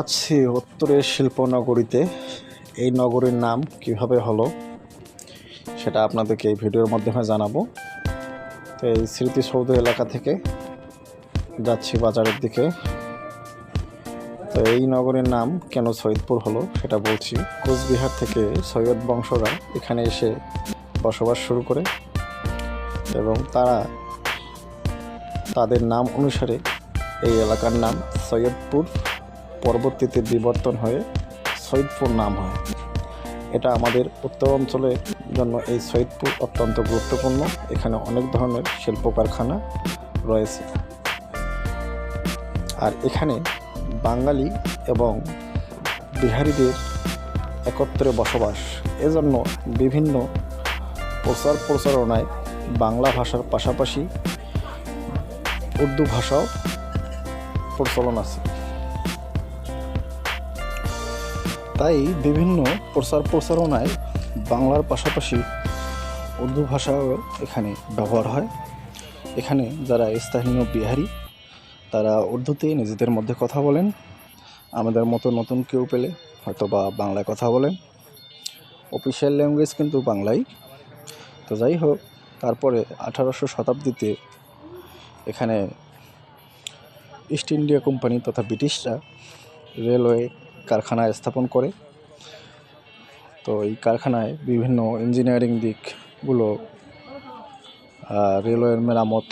আছি উত্তরের শিল্পনগরীতে। এই নগরীর নাম কীভাবে হলো সেটা আপনাদেরকে এই ভিডিওর মাধ্যমে জানাব। তো এই স্মৃতিসৌধ এলাকা থেকে যাচ্ছি বাজারের দিকে। তো এই নগরের নাম কেন সৈয়দপুর হলো সেটা বলছি। কোচবিহার থেকে সৈয়দ বংশরা এখানে এসে বসবাস শুরু করে এবং তারা তাদের নাম অনুসারে এই এলাকার নাম সৈয়দপুর। পরবর্তীতে বিবর্তন হয়ে সৈয়দপুর নাম হয়। এটা আমাদের উত্তর অঞ্চলের জন্য এই সৈয়দপুর অত্যন্ত গুরুত্বপূর্ণ। এখানে অনেক ধরনের শিল্প কারখানা রয়েছে। আর এখানে বাঙালি এবং বিহারিদের একত্রে বসবাস। এজন্য বিভিন্ন প্রচার প্রচারণায় বাংলা ভাষার পাশাপাশি উর্দু ভাষাও প্রচলন আছে। তাই বিভিন্ন প্রচার প্রচারণায় বাংলার পাশাপাশি উর্দু ভাষাও এখানে ব্যবহার হয়। এখানে যারা স্থানীয় বিহারি, তারা উর্দুতে নিজেদের মধ্যে কথা বলেন। আমাদের মতো নতুন কেউ পেলে হয়তো বা বাংলায় কথা বলেন। অফিসিয়াল ল্যাঙ্গুয়েজ কিন্তু বাংলাই। তো যাই হোক, তারপরে আঠারোশো শতাব্দীতে এখানে ইস্ট ইন্ডিয়া কোম্পানি তথা ব্রিটিশরা রেলওয়ে কারখানা স্থাপন করে। তো এই কারখানায় বিভিন্ন ইঞ্জিনিয়ারিং দিকগুলো রেলওয়ের মেরামত,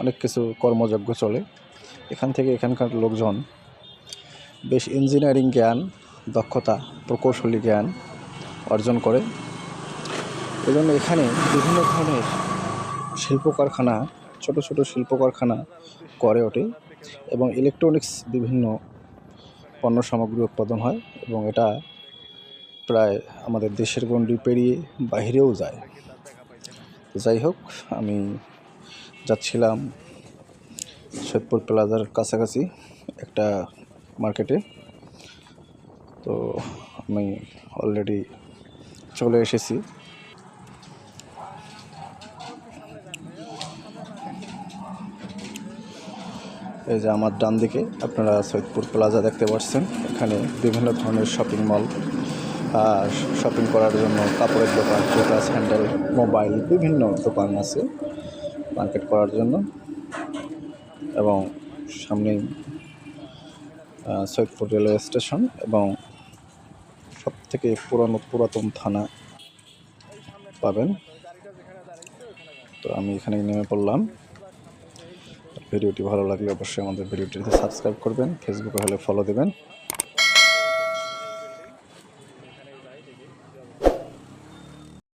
অনেক কিছু কর্মযজ্ঞ চলে। এখান থেকে এখানকার লোকজন বেশ ইঞ্জিনিয়ারিং জ্ঞান, দক্ষতা, প্রকৌশলী জ্ঞান অর্জন করে। এজন্য এখানে বিভিন্ন ধরনের শিল্প কারখানা, ছোট ছোট শিল্প কারখানা করে ওঠে এবং ইলেকট্রনিক্স বিভিন্ন পণ্য সামগ্রী উৎপাদন হয় এবং এটা প্রায় আমাদের দেশের গণ্ডি পেরিয়ে বাইরেও যায়। যাই হোক, আমি যাচ্ছিলাম সৈয়দপুর প্লাজার কাছাকাছি একটা মার্কেটে। তো আমি অলরেডি চলে এসেছি। এই যে আমার ডান দিকে আপনারা সৈয়দপুর প্লাজা দেখতে পাচ্ছেন। এখানে বিভিন্ন ধরনের শপিং মল আর শপিং করার জন্য কাপড়ের দোকান জুতা স্যান্ডেল মোবাইল বিভিন্ন দোকান আছে মার্কেট করার জন্য। এবং সামনেই সৈয়দপুর রেলওয়ে স্টেশন এবং সব থেকে পুরানো পুরাতন থানা পাবেন। তো আমি এখানে নেমে পড়লাম। ভিডিওটি ভালো লাগলে অবশ্যই আমাদের ভিডিওটিতে সাবস্ক্রাইব করবেন ফেসবুকে হলে ফলো দেবেন।